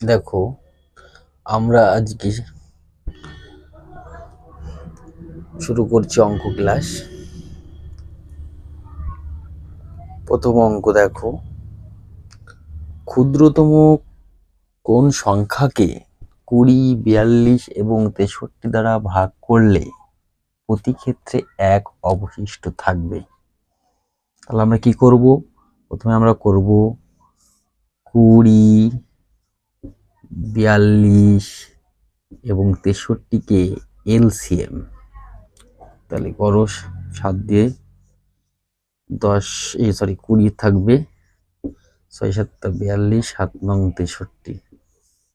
দেখো, আমরা আজকে শুরু করছি অঙ্ক ক্লাস প্রথম অঙ্ক দেখো। ক্ষুদ্রতম কোন সংখ্যাকে কুড়ি, বিয়াল্লিশ এবং তেষট্টি দ্বারা ভাগ করলে প্রতি ক্ষেত্রে এক অবশিষ্ট থাকবে। তাহলে আমরা কি করব? প্রথমে আমরা করব কুড়ি বিয়াল্লিশ এবং তেষট্টিকে এলসিএম। তাহলে করো সাত দিয়ে দশ এই সরি কুড়ি থাকবে, ছয় সাতটা বিয়াল্লিশ, সাত, নং, তেষট্টি।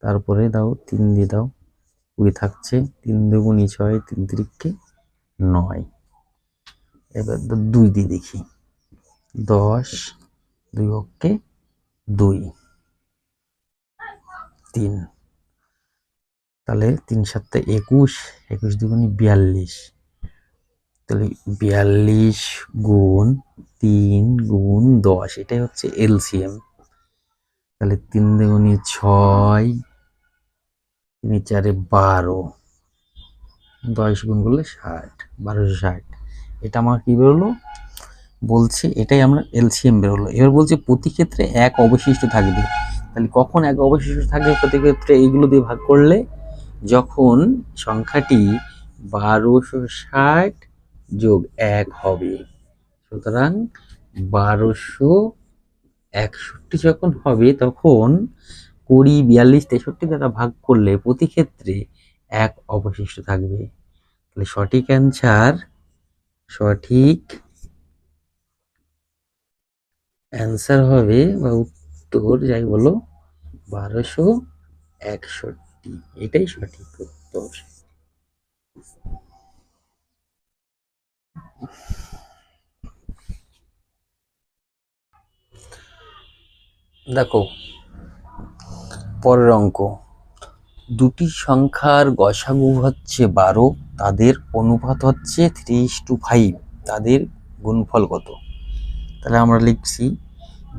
তারপরে দাও তিন দিয়ে দাও, কুড়ি থাকছে, তিন দুগুণি ছয়, তিন তিরিখকে নয়। এবার দুই দিয়ে দেখি। দশ দুই অক্ষে দুই। তিন। তাহলে তিন সাতটা একুশ একুশ দুগুণি বিয়াল্লিশ। তাহলে বিয়াল্লিশ গুণ তিন গুণ দশ, এটাই হচ্ছে এলসিএম। তাহলে তিন দুগুণি ছয়, তিন চারে বারো। দশ গুণ করলে ষাট, বারোশো ষাট। এটা আমার কি বেরোলো? বলছে এটাই আমরা এলসিএম বেরোলো। এবার বলছে প্রতি ক্ষেত্রে এক অবশিষ্ট থাকবে। তাহলে কখন এক অবশিষ্ট থাকবে প্রতি ক্ষেত্রে এইগুলো দিয়ে ভাগ করলে? যখন সংখ্যাটি বারোশো ষাট যোগ এক হবে, সুতরাং বারোশো একষট্টি যখন হবে, তখন কুড়ি, বিয়াল্লিশ, তেষট্টি দ্বারা ভাগ করলে প্রতি ক্ষেত্রে এক অবশিষ্ট থাকবে। তাহলে সঠিক অ্যান্সার সঠিক অ্যান্সার হবে বা উত্তর যাই বলো, বারোশো একষট্টি। এটাই সঠিক উত্তর। দেখো, পরের অঙ্ক। দুটি সংখ্যার গসাগু হচ্ছে বারো, তাদের অনুপাত হচ্ছে থ্রি টু ফাইভ, তাদের গুণফল কত? তাহলে আমরা লিখছি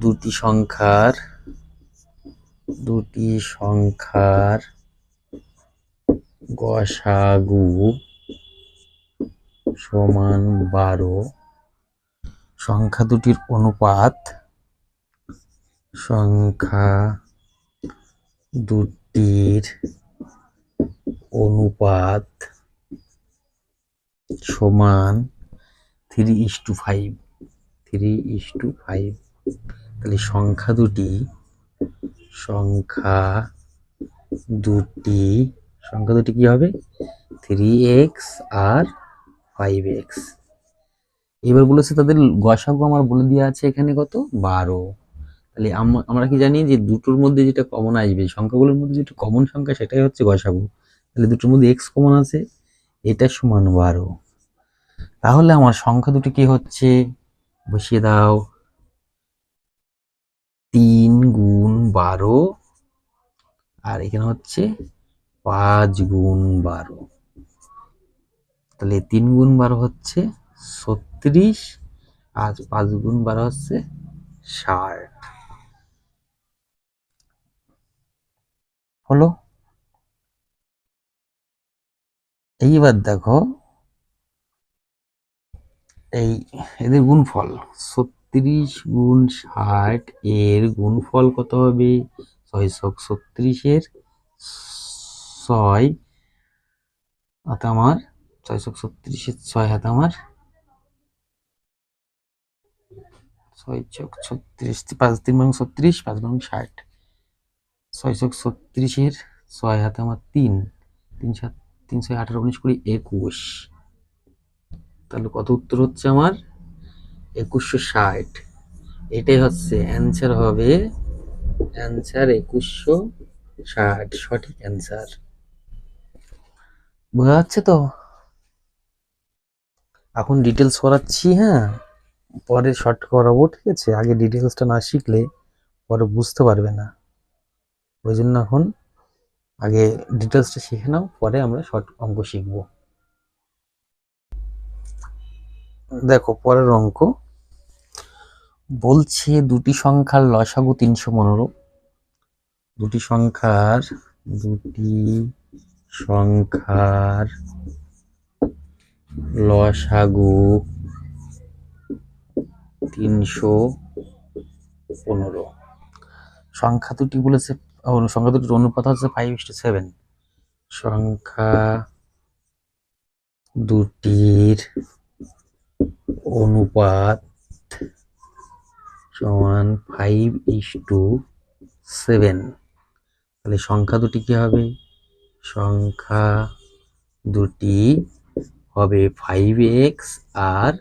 দুটি সংখ্যার দুটি সংখ্যার গসাগু সমান বারো। সংখ্যা দুটির অনুপাত, সংখ্যা দুটির অনুপাত সমান three is to five three is to five তাহলে সংখ্যা দুটি সংখ্যা দুটি সংখ্যা দুটি কি হবে? থ্রি এক্স আর ফাইভ এক্স এবার বলেছে তাদের গসাগু আমার বলে দেওয়া আছে এখানে কত? বারো। তাহলে আম- আমরা কি জানি যে দুটোর মধ্যে যেটা কমন আসবে, সংখ্যাগুলোর মধ্যে যেটা কমন সংখ্যা সেটাই হচ্ছে গসাগু। তাহলে দুটোর মধ্যে এক্স কমন আছে, এটা সমান বারো। তাহলে আমার সংখ্যা দুটি কি হচ্ছে? বসিয়ে দাও। তিন গুণ বারো। আর এখানে হচ্ছে পাঁচ গুণ বারো। তাহলে তিন গুণ বারো হচ্ছে ছত্রিশ আর পাঁচ গুণ বারো হচ্ছে ষাট। হলো? এইবার দেখো, এই এদের গুণফল ছত্রিশ গুণ ষাট এর গুণফল কত হবে? ছয়শো ছত্রিশের ছয় হাতে আমার ছয়শো ছত্রিশের ছয় হাতে আমার। ছয় চক ছত্রিশ, পাঁচ, তিন বাং ছত্রিশ, পাঁচ বাং ষাট। ছয়শো ছত্রিশের ছয় হাতে আমার তিন তিন সাত তিন ছয় আঠারো উনিশ কুড়ি একুশ। তাহলে কত উত্তর হচ্ছে আমার? একুশশো ষাট। এটাই হচ্ছে অ্যান্সার হবে অ্যান্সার একুশশো ষাট, সঠিক অ্যান্সার বোঝা যাচ্ছে তো? এখন ডিটেলস করাচ্ছি হ্যাঁ? পরে শর্ট করাবো, ঠিক আছে? আগে ডিটেলসটা না শিখলে পরে বুঝতে পারবে না। ওই জন্য এখন আগে ডিটেলসটা শিখে নাও, পরে আমরা শর্ট অঙ্ক শিখব। দেখো, পরের অঙ্ক বলছে দুটি সংখ্যার লসাগু তিনশো পনেরো। দুটি সংখ্যার দুটি সংখ্যার লসাগু তিনশো পনেরো। সংখ্যা দুটি বলেছে সংখ্যা দুটির অনুপাত হচ্ছে ফাইভ ইস টু সেভেন সংখ্যা দুটির অনুপাত সমান ফাইভ ইস টু সেভেন তাহলে সংখ্যা দুটি কি হবে? সংখ্যা দুটি হবে ফাইভ এক্স আর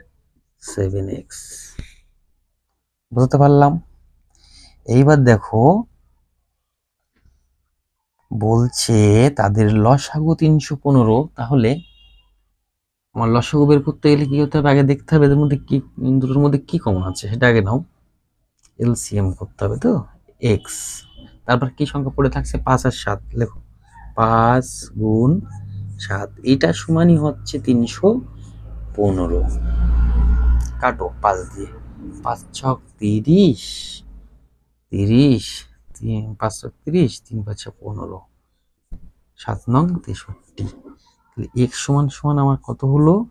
সেভেন এক্স বুঝতে পারলাম? এইবার দেখো, বলছে তাদের লসাগু তিনশো পনেরো, তাহলে আমার লসাগু বের করতে গেলে কি করতে হবে? আগে দেখতে হবে এদের মধ্যে কি, দুটোর মধ্যে কি কমন আছে, সেটা আগে নাও। এলসিএম করতে হবে তো? এক্স। তারপর কি সংখ্যা পড়ে থাকছে? পাঁচ আর সাত, লেখো। পাঁচ গুণ সাত এটা সমানই হচ্ছে তিনশো পনেরো। কাটো, পাঁচ দিয়ে। পাঁচ ছক তিরিশ। তিরিশ, তিন, পাঁচ ছক তিরিশ, তিন পাঁচ পনেরো। সাত নং তেষট্টি। তাহলে এক্স সমান সমান আমার কত হলো?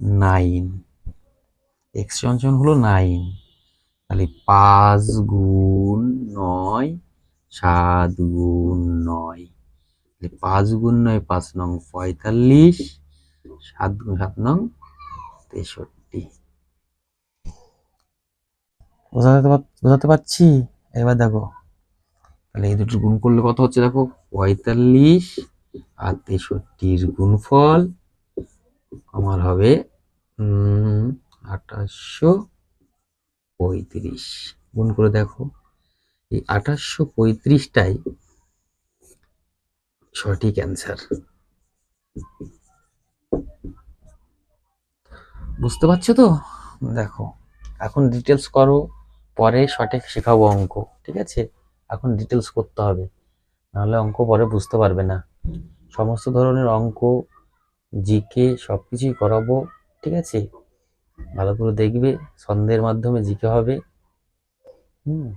নাইন। এক্স সমান সমান হলো নাইন। তাহলে পাঁচ গুণ নয় সাত গুণ নয়। তাহলে পাঁচ গুণ নয় পাঁচ নং পঁয়তাল্লিশ সাত গুণ সাত নং তেষট্টি। বোঝাতে বোঝাতে পারছি? এবার দেখো। তাহলে এই দুটো গুণ করলে কত হচ্ছে দেখো? পঁয়তাল্লিশ আর তেষট্টির গুণফল আমার হবে আঠাশশো পঁয়ত্রিশ। গুণ করে দেখো, এই আঠাশশো পঁয়ত্রিশটাই সঠিক অ্যান্সার বুঝতে পারছ তো? দেখো, এখন ডিটেলস করো, পরে সঠিক শেখাবো অঙ্ক, ঠিক আছে? এখন ডিটেলস করতে হবে, নাহলে অঙ্ক পরে বুঝতে পারবে না। সমস্ত ধরনের অঙ্ক, জিকে সব কিছুই করাবো, ঠিক আছে? ভালো করে দেখবে, ছন্দের মাধ্যমে জিকে হবে। হুম।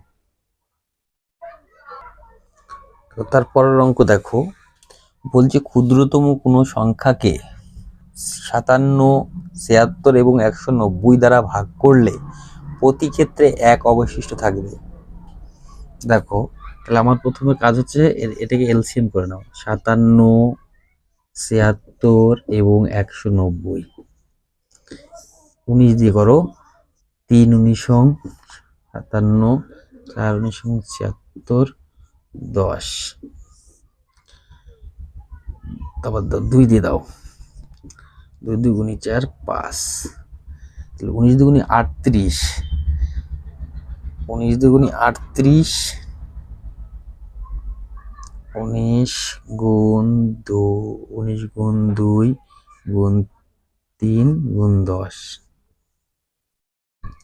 তো তারপরের অঙ্ক দেখো। বলছে, ক্ষুদ্রতম কোনো সংখ্যাকে সাতান্ন, ছিয়াত্তর এবং একশো নব্বই দ্বারা ভাগ করলে প্রতি ক্ষেত্রে এক অবশিষ্ট থাকবে। দেখো, তাহলে আমার প্রথমে কাজ হচ্ছে এটাকে এলসিএম করে নাও। সাতান্ন, ছিয়াত্তর এবং একশো নব্বই। উনিশ দিয়ে করো, তিন উনিশং সাতান্ন, চার উনিশং ছিয়াত্তর, দশ। তারপর দুই দিয়ে দাও। দুই দুগুণি চার, পাঁচ। তাহলে উনিশ দুগুণি আটত্রিশ। উনিশ দুগুণি আটত্রিশ, উনিশ গুণ দু, উনিশ গুণ দুই, গুণ তিন, গুণ দশ।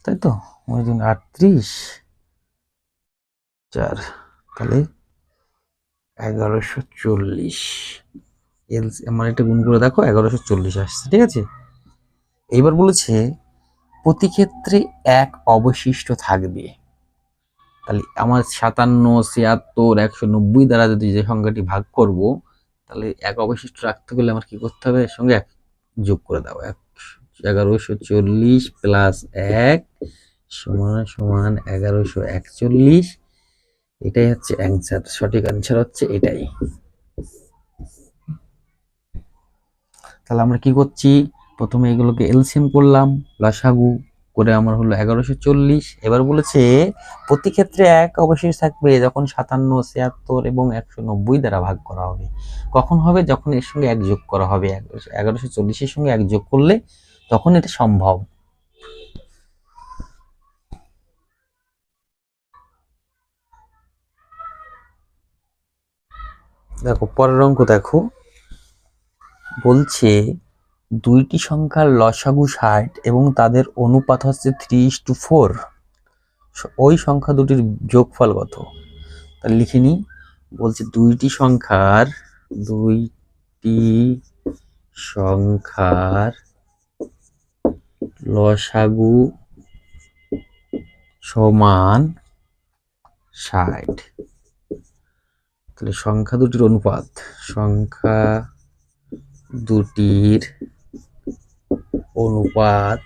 তাই তো উনিশ গুণ আটত্রিশ। চার, তাহলে এগারোশো চল্লিশ। এল আমার একটা গুণ করে দেখো, এগারোশো চল্লিশ আসছে, ঠিক আছে? এইবার বলেছে, প্রতি ক্ষেত্রে এক অবশিষ্ট থাকবে। তাহলে আমার সাতান্ন, ছিয়াত্তর, একশো নব্বই দ্বারা যদি যে সংখ্যাটি ভাগ করব, তাহলে এক অবশিষ্ট রাখতে গেলে আমার কি করতে হবে? এর সঙ্গে এক যোগ করে দাও, এক। এগারোশো চল্লিশ প্লাস এক সমান সমান এগারোশো একচল্লিশ। এটাই হচ্ছে অ্যান্সার সঠিক অ্যান্সার হচ্ছে এটাই। তাহলে আমরা কি করছি? প্রথমে এগুলোকে এলসিএম করলাম, লসাগু করে আমার হলো এগারোশো চল্লিশ। এবার বলেছে, প্রতি ক্ষেত্রে এক অবশেষ থাকবে যখন সাতান্ন, ছিয়াত্তর এবং একশো নব্বই দ্বারা ভাগ করা হবে। কখন হবে? যখন এর সঙ্গে এক যোগ করা হবে। এগারোশো চল্লিশের সঙ্গে এক যোগ করলে তখন এটা সম্ভব। দেখো, পরের অঙ্ক দেখো। বলছে, দুইটি সংখ্যার লসাগু ষাট এবং তাদের অনুপাত হচ্ছে থ্রি ইস টু ফোর। ওই সংখ্যা দুটির যোগফল কত? তা লিখে নি বলছে, দুইটি সংখ্যার দুইটি সংখ্যার লসাগু সমান ষাট। তাহলে সংখ্যা দুটির অনুপাত, সংখ্যা দুটির অনুপাত,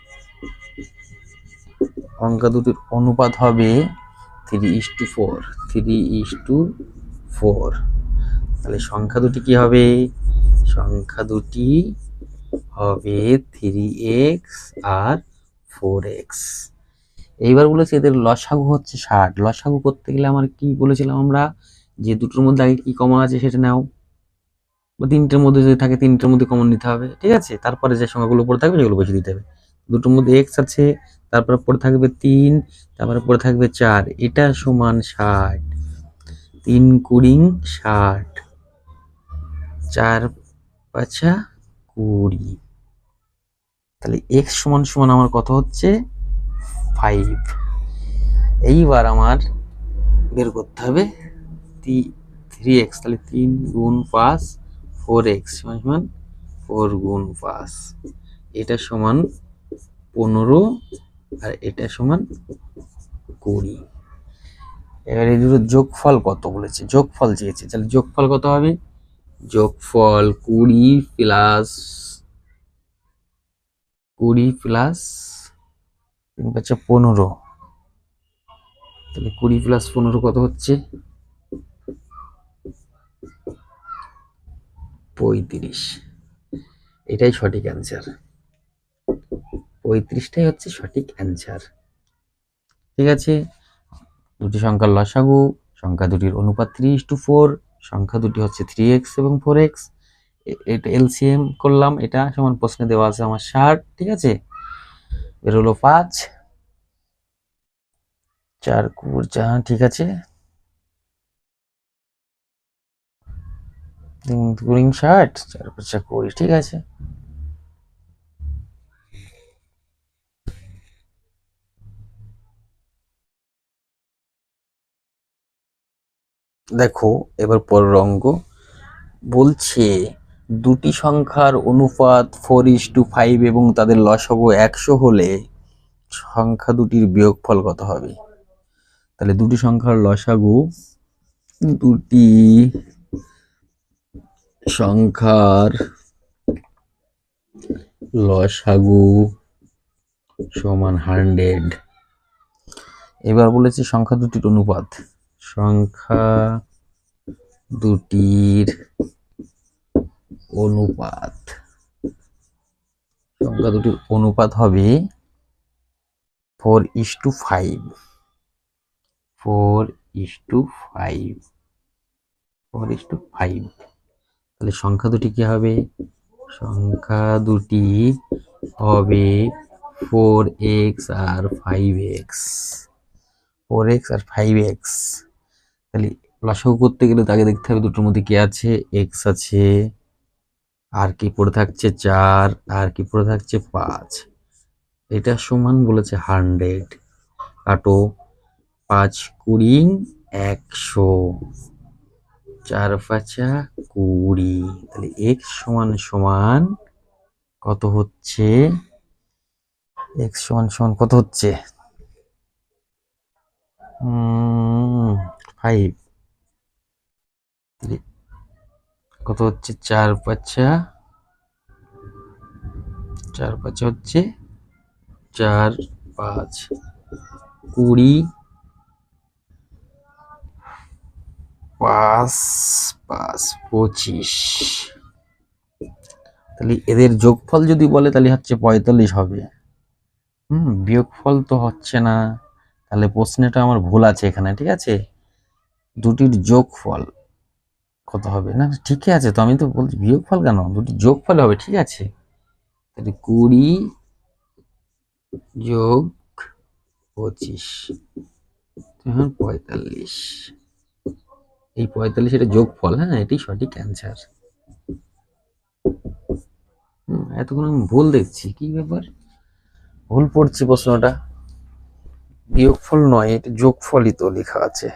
সংখ্যা দুটির অনুপাত হবে three is to four three is to four তাহলে সংখ্যা দুটি কি হবে? সংখ্যা দুটি হবে থ্রি এক্স আর ফোর এক্স এইবার বলেছি এদের লসাগু হচ্ছে ষাট। লসাগু করতে গেলে আমার কি বলেছিলাম আমরা? যে দুটোর মধ্যে আগে কি কমন আছে সেটা নাও। বা তিনটের মধ্যে যদি থাকে তিনটের মধ্যে কমন নিতে হবে, ঠিক আছে? তারপরে যে সংখ্যাগুলো পড়ে থাকবে সেগুলো বসে দিতে হবে। দুটোর মধ্যে এক্স আছে, তারপরে পড়ে থাকবে তিন, তারপরে পড়ে থাকবে চার। এটা সমান ষাট। তিন কুড়ি ষাট। চার পাঁচা কুড়ি। তাহলে এক্স সমান সমান আমার কত হচ্ছে? ফাইভ এইবার আমার বের করতে হবে থ্রি এক্স তাহলে তিন গুণ পাঁচ ফোর এক্স সমান সমান ফোর গুণ পাঁচ। এটা সমান পনেরো আর এটা সমান কুড়ি। এবার এই দুটো যোগফল কত বলেছে? যোগফল চেয়েছে, তাহলে যোগফল কত হবে? যোগফল কুড়ি প্লাস কুড়ি প্লাস তিন পনেরো। তাহলে কুড়ি প্লাস পনেরো কত হচ্ছে? পঁয়ত্রিশ। এটাই সঠিক অ্যান্সার পঁয়ত্রিশটাই হচ্ছে সঠিক অ্যান্সার ঠিক আছে? দুটি সংখ্যার লসাগু, সংখ্যা দুটির অনুপাত থ্রি টু ফোর সংখ্যা দুটি হচ্ছে থ্রি এক্স এবং ফোর এক্স এটা এলসিএম করলাম, এটা সমান প্রশ্নে দেওয়া আছে আমার ষাট, ঠিক আছে? বের হলো পাঁচ। চার কুড় চা ঠিক আছে? কুড়ি ষাট, চার পাঁচা কুড়ি, ঠিক আছে? দেখো, এবার পরের অঙ্ক বলছে দুটি সংখ্যার অনুপাত ফোর ইস টু ফাইভ এবং তাদের লসাগু একশো হলে সংখ্যা দুটির বিয়োগফল কত হবে? তাহলে দুটি সংখ্যার লসাগু দুটি সংখ্যার লসাগু সমান হান্ড্রেড এবার বলেছি সংখ্যা দুটির অনুপাত। সংখ্যা দুটির অনুপাত। সংখ্যা দুটির অনুপাত হবে four is to five four is to five four is to five তাহলে সংখ্যা দুটি কি হবে? সংখ্যা দুটি হবে ফোর এক্স আর ফাইভ এক্স ফোর এক্স আর ফাইভ এক্স তাহলে লসাগু করতে গেলে তাকে দেখতে হবে দুটোর মধ্যে কি আছে? এক্স আছে। আর কি পড়ে থাকছে চার, আর কি পড়ে থাকছে পাঁচ। এটা সমান বলেছে হান্ড্রেড। কাটো, পাঁচ কুড়ি, একশো। চার পাঁচা কুড়ি। তাহলে এক্স সমান সমান কত হচ্ছে? এক্স সমান সমান কত হচ্ছে? ফাইভ কত হচ্ছে? চার পাঁচা চার পাঁচা হচ্ছে চার পাঁচ। কুড়ি, পাঁচ পাঁচ, পঁচিশ। তাহলে এদের যোগফল যদি বলে, তাহলে হচ্ছে পঁয়তাল্লিশ হবে। হুম, বিয়োগফল তো হচ্ছে না। তাহলে প্রশ্নটা আমার ভুল আছে এখানে, ঠিক আছে? দুটির যোগফল। কত হবে? না, ঠিকই আছে তো, আমি তো বলছি, বিয়োগফল কেন? দুটি যোগফল হবে, ঠিক আছে। কুড়ি যোগ পঁচিশ পঁয়তাল্লিশ। এই পঁয়তাল্লিশ এটা যোগফল হ্যাঁ এটি সঠিক অ্যান্সার এতক্ষণ আমি ভুল দেখছি, কি ব্যাপার? ভুল পড়ছি প্রশ্নটা। বিয়োগফল নয়, এটা যোগফলই তো লেখা আছে।